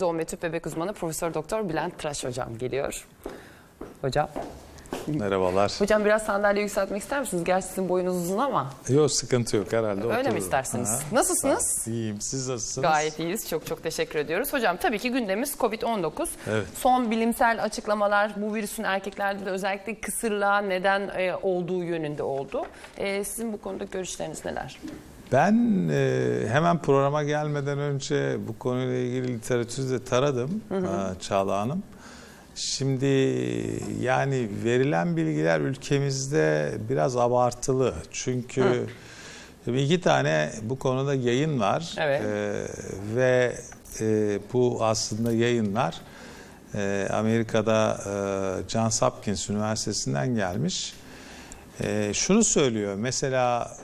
Doğum ve tüp bebek uzmanı Profesör Doktor Bülent Tıraş hocam geliyor. Hocam. Merhabalar. Hocam biraz sandalye yükseltmek ister misiniz? Gerçi sizin boyunuz uzun ama Yok sıkıntı yok herhalde. öyle mi otururum. isterseniz? Ha, Nasılsınız? İyiyim. Siz nasılsınız? Gayet iyiyiz. Çok çok teşekkür ediyoruz. Hocam tabii ki gündemimiz Covid-19. Evet. Son bilimsel açıklamalar bu virüsün erkeklerde de özellikle kısırlığa neden e, olduğu yönünde oldu. E, sizin bu konuda görüşleriniz neler? Ben e, hemen programa gelmeden önce bu konuyla ilgili literatürü de taradım e, Çağla Hanım. Şimdi yani verilen bilgiler ülkemizde biraz abartılı. Çünkü iki tane bu konuda yayın var. Evet. E, ve e, bu aslında yayınlar e, Amerika'da e, Johns Hopkins Üniversitesi'nden gelmiş. E, şunu söylüyor mesela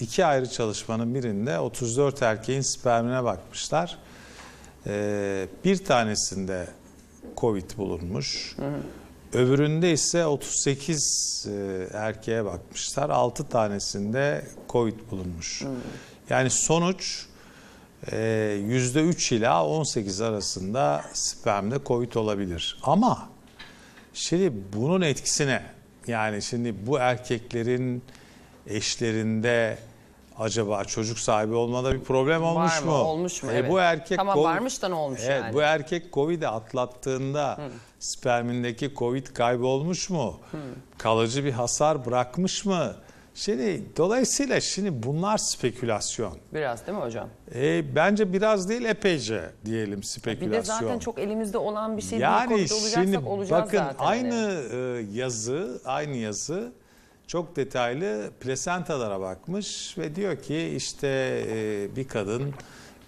iki ayrı çalışmanın birinde 34 erkeğin spermine bakmışlar. Ee, bir tanesinde Covid bulunmuş. Öbüründe ise 38 e, erkeğe bakmışlar. 6 tanesinde Covid bulunmuş. Yani sonuç e, %3 ila 18 arasında spermde Covid olabilir. Ama Şimdi bunun etkisine yani şimdi bu erkeklerin eşlerinde acaba çocuk sahibi olmada bir problem olmuş Var mı? mu? Olmuş mu? E, Evet. bu erkek Tamam, Covid- varmış da ne olmuş Evet, yani? Bu erkek Covid'i atlattığında spermindeki Covid kaybolmuş mu? Kalıcı bir hasar bırakmış mı? Şimdi dolayısıyla şimdi bunlar spekülasyon. Biraz değil mi hocam? E, bence biraz değil epeyce diyelim Bir spekülasyon. de zaten çok elimizde olan bir şey değil. Yani Covid olacaksak şimdi olacağız bakın zaten. aynı hani. yazı, aynı yazı çok detaylı plasentalara bakmış ve diyor ki işte e, bir kadın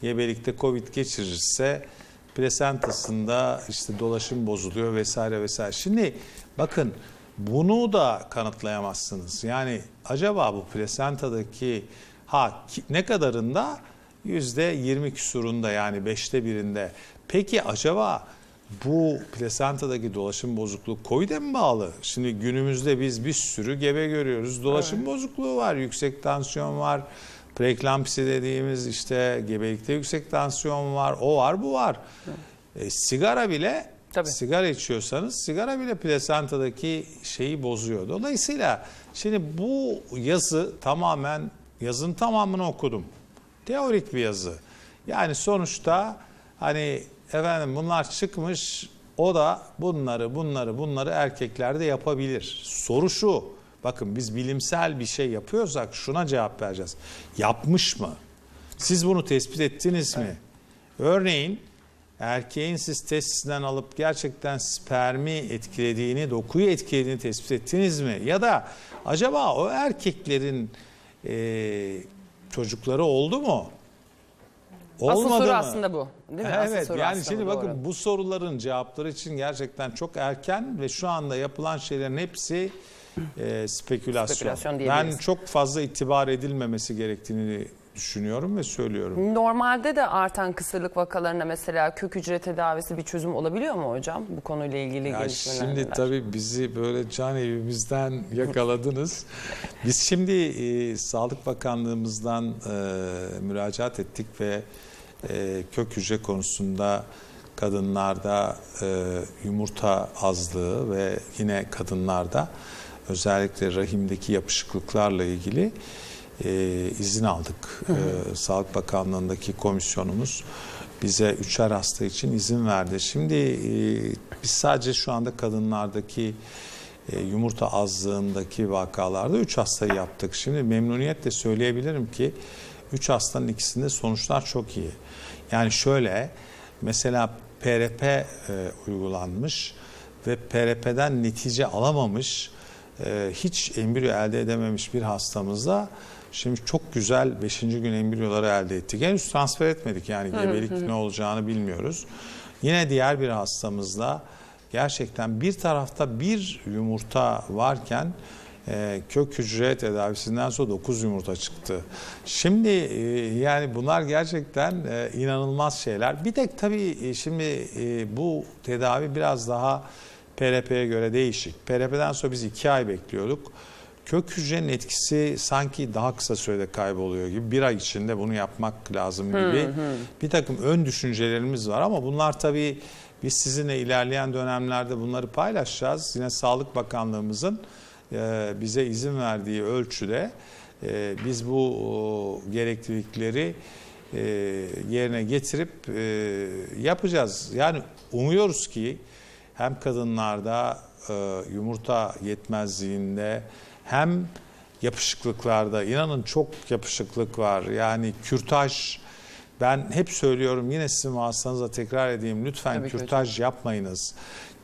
gebelikte Covid geçirirse plasentasında işte dolaşım bozuluyor vesaire vesaire. Şimdi bakın bunu da kanıtlayamazsınız. Yani acaba bu plasentadaki ha ne kadarında? Yüzde 20 küsurunda yani beşte birinde. Peki acaba bu plasentadaki dolaşım bozukluğu COVID'e mi bağlı? Şimdi günümüzde biz bir sürü gebe görüyoruz. Dolaşım bozukluğu var, yüksek tansiyon var. Preeklampsi dediğimiz işte gebelikte yüksek tansiyon var. O var, bu var. E, sigara bile Tabii. sigara içiyorsanız sigara bile plasentadaki şeyi bozuyor. Dolayısıyla şimdi bu yazı tamamen yazının tamamını okudum. Teorik bir yazı. Yani sonuçta hani efendim bunlar çıkmış o da bunları bunları bunları erkeklerde yapabilir. Soru şu. Bakın biz bilimsel bir şey yapıyorsak şuna cevap vereceğiz. Yapmış mı? Siz bunu tespit ettiniz mi? Örneğin erkeğin siz testisinden alıp gerçekten spermi etkilediğini, dokuyu etkilediğini tespit ettiniz mi? Ya da acaba o erkeklerin e, çocukları oldu mu? Asıl Olmadı soru mı? aslında bu. Değil mi? Asıl Evet soru yani aslında şimdi bu, bakın doğru. bu soruların cevapları için gerçekten çok erken ve şu anda yapılan şeylerin hepsi e, spekülasyon. Spekülasyon ben diyebiliriz. çok fazla itibar edilmemesi gerektiğini düşünüyorum ve söylüyorum. Normalde de artan kısırlık vakalarına mesela kök hücre tedavisi bir çözüm olabiliyor mu hocam? Bu konuyla ilgili Ya gelişmeler şimdi neler? tabii bizi böyle can evimizden yakaladınız. Biz şimdi e, Sağlık Bakanlığımızdan e, müracaat ettik ve e, kök hücre konusunda kadınlarda e, yumurta azlığı ve yine kadınlarda özellikle rahimdeki yapışıklıklarla ilgili e, izin aldık. E, Sağlık Bakanlığı'ndaki komisyonumuz bize üçer hasta için izin verdi. Şimdi e, biz sadece şu anda kadınlardaki e, yumurta azlığındaki vakalarda 3 hastayı yaptık. Şimdi memnuniyetle söyleyebilirim ki 3 hastanın ikisinde sonuçlar çok iyi. Yani şöyle mesela PRP e, uygulanmış ve PRP'den netice alamamış e, hiç embriyo elde edememiş bir hastamızda şimdi çok güzel 5. gün embriyoları elde ettik. Henüz transfer etmedik yani gebelik ne olacağını bilmiyoruz. Yine diğer bir hastamızda gerçekten bir tarafta bir yumurta varken e, kök hücre tedavisinden sonra 9 yumurta çıktı. Şimdi e, yani bunlar gerçekten e, inanılmaz şeyler. Bir tek tabii e, şimdi e, bu tedavi biraz daha PRP'ye göre değişik. PRP'den sonra biz 2 ay bekliyorduk. Kök hücrenin etkisi sanki daha kısa sürede kayboluyor gibi. Bir ay içinde bunu yapmak lazım gibi bir takım ön düşüncelerimiz var ama bunlar tabii biz sizinle ilerleyen dönemlerde bunları paylaşacağız. Yine Sağlık Bakanlığımızın e, bize izin verdiği ölçüde e, biz bu gereklilikleri e, yerine getirip yapacağız. Yani umuyoruz ki hem kadınlarda yumurta yetmezliğinde hem yapışıklıklarda inanın çok yapışıklık var. Yani kürtaj ben hep söylüyorum yine sizin vasıtanızla tekrar edeyim lütfen Tabii kürtaj yapmayınız.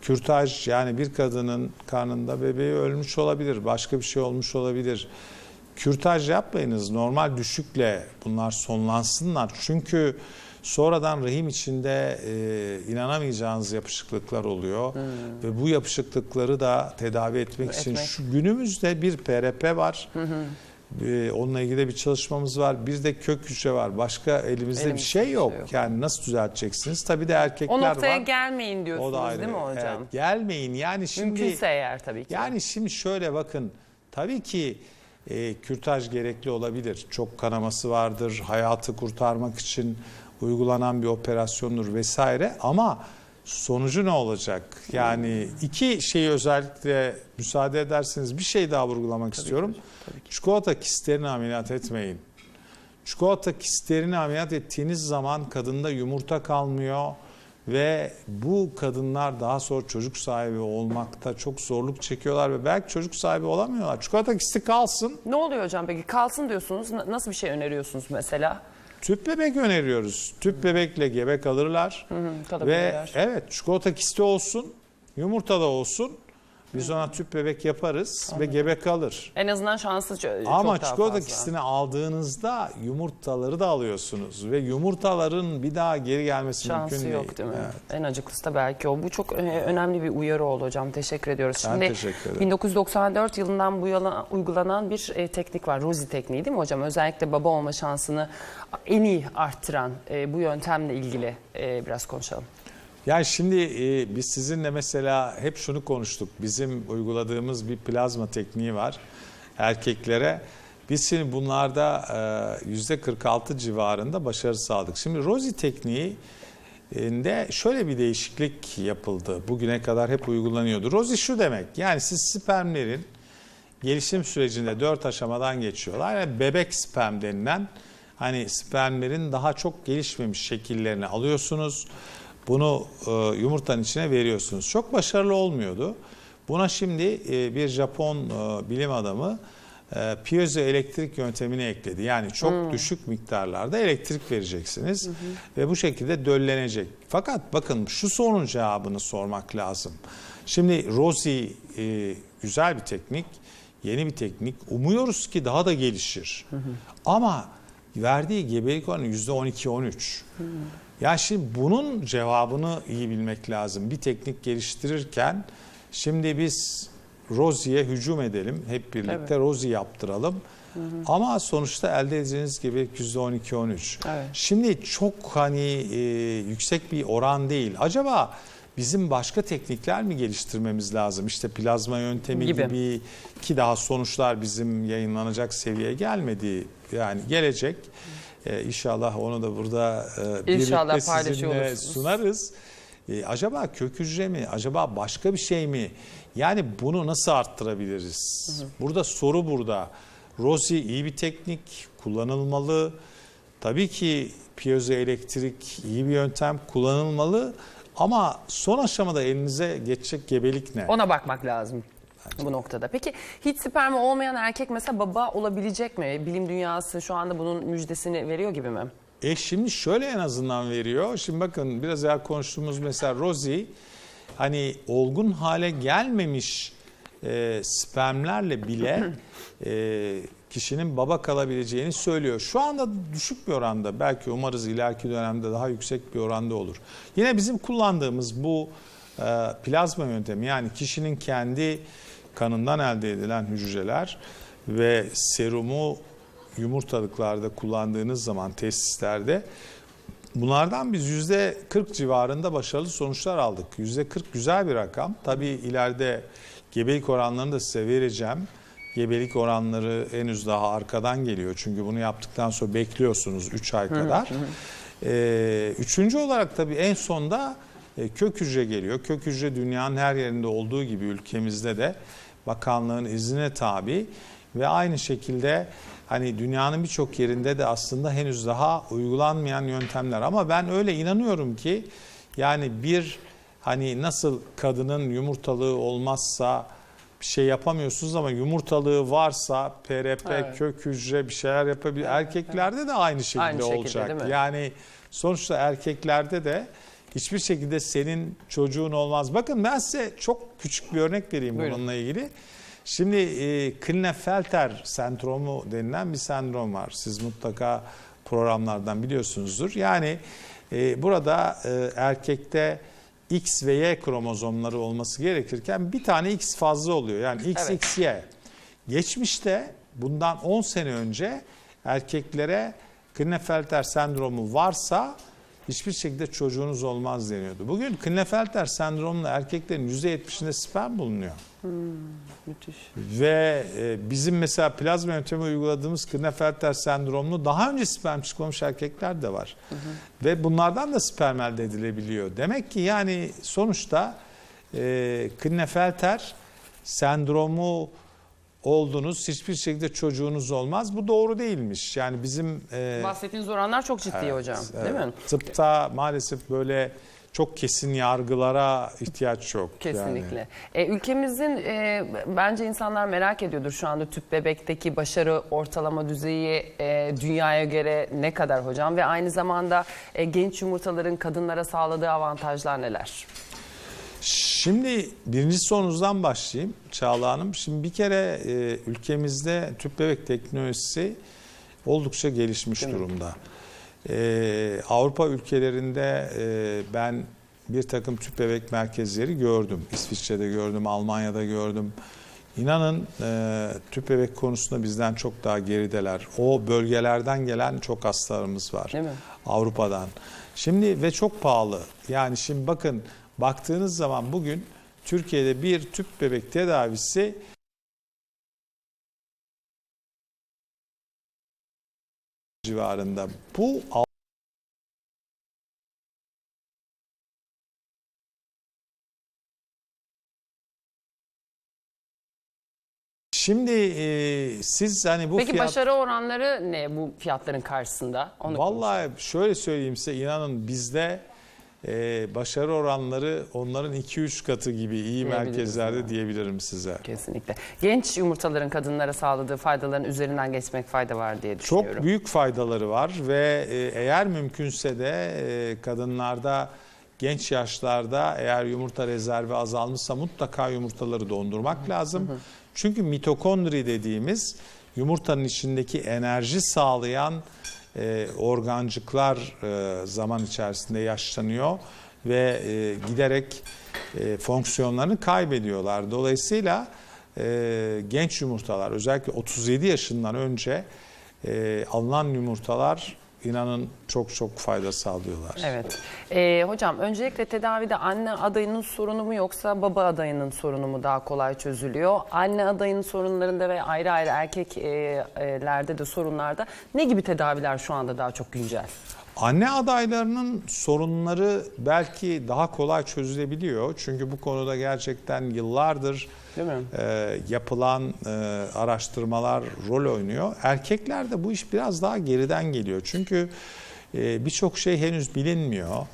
Kürtaj yani bir kadının karnında bebeği ölmüş olabilir, başka bir şey olmuş olabilir. Kürtaj yapmayınız. Normal düşükle bunlar sonlansınlar. Çünkü sonradan rahim içinde e, inanamayacağınız yapışıklıklar oluyor. Ve bu yapışıklıkları da tedavi etmek için Etmek. şu günümüzde bir PRP var. E, onunla ilgili bir çalışmamız var. Bir de kök hücre var. Başka elimizde bir Elimizde şey bir yok. şey yok. Yani nasıl düzelteceksiniz? Tabii de erkekler O noktaya var. gelmeyin O diyorsunuz da ayrı. değil mi hocam? Evet, gelmeyin. Yani şimdi Mümkünse eğer tabii ki. yani şimdi şöyle bakın. Tabii ki e, kürtaj gerekli olabilir. Çok kanaması vardır. Hayatı kurtarmak için uygulanan bir operasyondur vesaire ama sonucu ne olacak? Yani iki şeyi özellikle müsaade ederseniz bir şey daha vurgulamak istiyorum. Çikolata kistlerini ameliyat etmeyin. Çikolata kistlerini ameliyat ettiğiniz zaman kadında yumurta kalmıyor ve bu kadınlar daha sonra çocuk sahibi olmakta çok zorluk çekiyorlar ve belki çocuk sahibi olamıyorlar. Çikolata kisti kalsın. Ne oluyor hocam peki? Kalsın diyorsunuz. Nasıl bir şey öneriyorsunuz mesela? Tüp bebek öneriyoruz. Tüp bebekle gebe kalırlar. Hı hı, Ve evet çikolata kisti olsun, yumurta da olsun. Biz ona tüp bebek yaparız ve gebe kalır. En azından şansı ço- çok Ama daha çikolata fazla. kistini aldığınızda yumurtaları da alıyorsunuz ve yumurtaların bir daha geri gelmesi Şansı mümkün yok değil. değil mi? Evet. En acıklısı da belki o. Bu çok e, önemli bir uyarı oldu hocam. Teşekkür ediyoruz. Ben Şimdi teşekkür ederim. 1994 yılından bu yana uygulanan bir e, teknik var. Rozi tekniği değil mi hocam? Özellikle baba olma şansını en iyi arttıran e, bu yöntemle ilgili biraz konuşalım. Yani şimdi e, biz sizinle mesela hep şunu konuştuk. Bizim uyguladığımız bir plazma tekniği var erkeklere. Biz şimdi bunlarda e, yüzde 46 civarında başarı sağladık. Şimdi Rozi tekniği de şöyle bir değişiklik yapıldı. Bugüne kadar hep uygulanıyordu. Rozi şu demek. Yani siz spermlerin gelişim sürecinde dört aşamadan geçiyorlar. Yani bebek sperm denilen hani spermlerin daha çok gelişmemiş şekillerini alıyorsunuz. Bunu e, yumurtanın içine veriyorsunuz. Çok başarılı olmuyordu. Buna şimdi e, bir Japon e, bilim adamı e, piezoelektrik yöntemini ekledi. Yani çok düşük miktarlarda elektrik vereceksiniz ve bu şekilde döllenecek. Fakat bakın şu sorunun cevabını sormak lazım. Şimdi Rosie e, güzel bir teknik, yeni bir teknik. Umuyoruz ki daha da gelişir. Ama verdiği gebelik oranı %12-13. Ya şimdi bunun cevabını iyi bilmek lazım. Bir teknik geliştirirken şimdi biz Rosie'ye hücum edelim. Hep birlikte Evet. Rosie yaptıralım. Ama sonuçta elde edeceğiniz gibi %12-13. Evet. Şimdi çok hani e, yüksek bir oran değil. Acaba bizim başka teknikler mi geliştirmemiz lazım? İşte plazma yöntemi Gibi. gibi, ki daha sonuçlar bizim yayınlanacak seviyeye gelmedi. Yani gelecek. Ee, inşallah onu da burada e, İnşallah birlikte sizinle sunarız. Ee, acaba kök hücre mi? Acaba başka bir şey mi? Yani bunu nasıl arttırabiliriz? Burada soru burada. Rosi iyi bir teknik, kullanılmalı. Tabii ki piezoelektrik iyi bir yöntem, kullanılmalı. Ama son aşamada elinize geçecek gebelik ne? Ona bakmak lazım bu noktada. Peki hiç spermi olmayan erkek mesela baba olabilecek mi? Bilim dünyası şu anda bunun müjdesini veriyor gibi mi? E şimdi şöyle en azından veriyor. Şimdi bakın biraz evvel konuştuğumuz mesela Rosie hani olgun hale gelmemiş e, spermlerle bile e, kişinin baba kalabileceğini söylüyor. Şu anda düşük bir oranda belki umarız ileriki dönemde daha yüksek bir oranda olur. Yine bizim kullandığımız bu e, plazma yöntemi yani kişinin kendi kanından elde edilen hücreler ve serumu yumurtalıklarda kullandığınız zaman tesislerde bunlardan biz yüzde 40 civarında başarılı sonuçlar aldık. Yüzde 40 güzel bir rakam. Tabii ileride gebelik oranlarını da size vereceğim. gebelik oranları henüz daha arkadan geliyor. Çünkü bunu yaptıktan sonra bekliyorsunuz 3 ay kadar. Ee, üçüncü olarak tabii en sonda e, kök hücre geliyor. Kök hücre dünyanın her yerinde olduğu gibi ülkemizde de bakanlığın iznine tabi ve aynı şekilde hani dünyanın birçok yerinde de aslında henüz daha uygulanmayan yöntemler ama ben öyle inanıyorum ki yani bir hani nasıl kadının yumurtalığı olmazsa bir şey yapamıyorsunuz ama yumurtalığı varsa PRP, Evet. kök hücre bir şeyler yapabilir. Erkeklerde de aynı şekilde, Aynı şekilde, olacak. Yani sonuçta erkeklerde de hiçbir şekilde senin çocuğun olmaz. Bakın ben size çok küçük bir örnek vereyim Buyurun. bununla ilgili. Şimdi e, Klinefelter sendromu denilen bir sendrom var. Siz mutlaka programlardan biliyorsunuzdur. Yani e, burada e, erkekte X ve Y kromozomları olması gerekirken bir tane X fazla oluyor. Yani XXY. Geçmişte bundan 10 sene önce erkeklere Klinefelter sendromu varsa hiçbir şekilde çocuğunuz olmaz deniyordu. Bugün Klinefelter sendromlu erkeklerin %70'inde sperm bulunuyor. Müthiş. Ve e, bizim mesela plazma yöntemi uyguladığımız Klinefelter sendromlu daha önce sperm çıkmamış erkekler de var. Ve bunlardan da sperm elde edilebiliyor. Demek ki yani sonuçta e, Klinefelter sendromu oldunuz hiçbir şekilde çocuğunuz olmaz. Bu doğru değilmiş. Yani bizim e, Bahsettiğiniz oranlar çok ciddi hocam değil mi? tıpta maalesef böyle çok kesin yargılara ihtiyaç yok. Yani. Kesinlikle. E, ülkemizin e, bence insanlar merak ediyordur şu anda tüp bebekteki başarı ortalama düzeyi e, dünyaya göre ne kadar hocam ve aynı zamanda e, genç yumurtaların kadınlara sağladığı avantajlar neler? Şimdi birinci sorunuzdan başlayayım Çağla Hanım. Şimdi bir kere e, ülkemizde tüp bebek teknolojisi oldukça gelişmiş Değil durumda. E, Avrupa ülkelerinde e, ben bir takım tüp bebek merkezleri gördüm. İsviçre'de gördüm, Almanya'da gördüm. İnanın e, tüp bebek konusunda bizden çok daha gerideler. O bölgelerden gelen çok hastalarımız var. Değil mi? Avrupa'dan. Şimdi ve çok pahalı. Yani şimdi bakın baktığınız zaman bugün Türkiye'de bir tüp bebek tedavisi civarında. Bu Şimdi e, siz hani bu Peki fiyat... başarı oranları ne bu fiyatların karşısında? Onu konuşalım. Vallahi şöyle söyleyeyim size inanın bizde e, başarı oranları onların 2-3 katı gibi iyi merkezlerde yani. diyebilirim size. Kesinlikle. Genç yumurtaların kadınlara sağladığı faydaların üzerinden geçmek fayda var diye düşünüyorum. Çok büyük faydaları var ve e, eğer mümkünse de e, kadınlarda genç yaşlarda eğer yumurta rezervi azalmışsa mutlaka yumurtaları dondurmak lazım. Çünkü mitokondri dediğimiz yumurtanın içindeki enerji sağlayan e, organcıklar e, zaman içerisinde yaşlanıyor ve e, giderek e, fonksiyonlarını kaybediyorlar. Dolayısıyla e, genç yumurtalar özellikle 37 yaşından önce e, alınan yumurtalar inanın çok çok fayda sağlıyorlar. Evet. Ee, hocam öncelikle tedavide anne adayının sorunu mu yoksa baba adayının sorunu mu daha kolay çözülüyor? Anne adayının sorunlarında ve ayrı ayrı erkeklerde de sorunlarda ne gibi tedaviler şu anda daha çok güncel? Anne adaylarının sorunları belki daha kolay çözülebiliyor. Çünkü bu konuda gerçekten yıllardır Değil mi? e, yapılan e, araştırmalar rol oynuyor. Erkeklerde bu iş biraz daha geriden geliyor. Çünkü e, birçok şey henüz bilinmiyor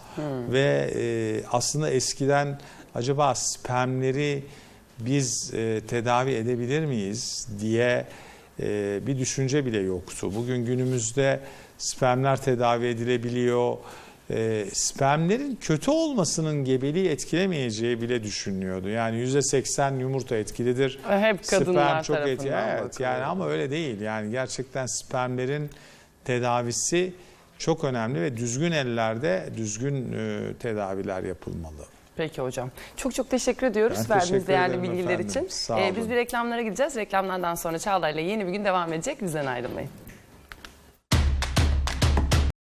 ve e, aslında eskiden acaba spermleri biz e, tedavi edebilir miyiz diye e, bir düşünce bile yoktu. Bugün günümüzde spermler tedavi edilebiliyor. E, spermlerin kötü olmasının gebeliği etkilemeyeceği bile düşünülüyordu. Yani %80 yumurta etkilidir. Hep kadınlar Sperm çok tarafından etkili. Evet bakılıyor. yani ama öyle değil. Yani gerçekten spermlerin tedavisi çok önemli ve düzgün ellerde düzgün e, tedaviler yapılmalı. Peki hocam. Çok çok teşekkür ediyoruz Ben verdiğiniz teşekkür değerli bilgiler efendim. için. Sağ Ee, olun. biz bir reklamlara gideceğiz. Reklamlardan sonra Çağla ile yeni bir gün devam edecek. Bizden ayrılmayın.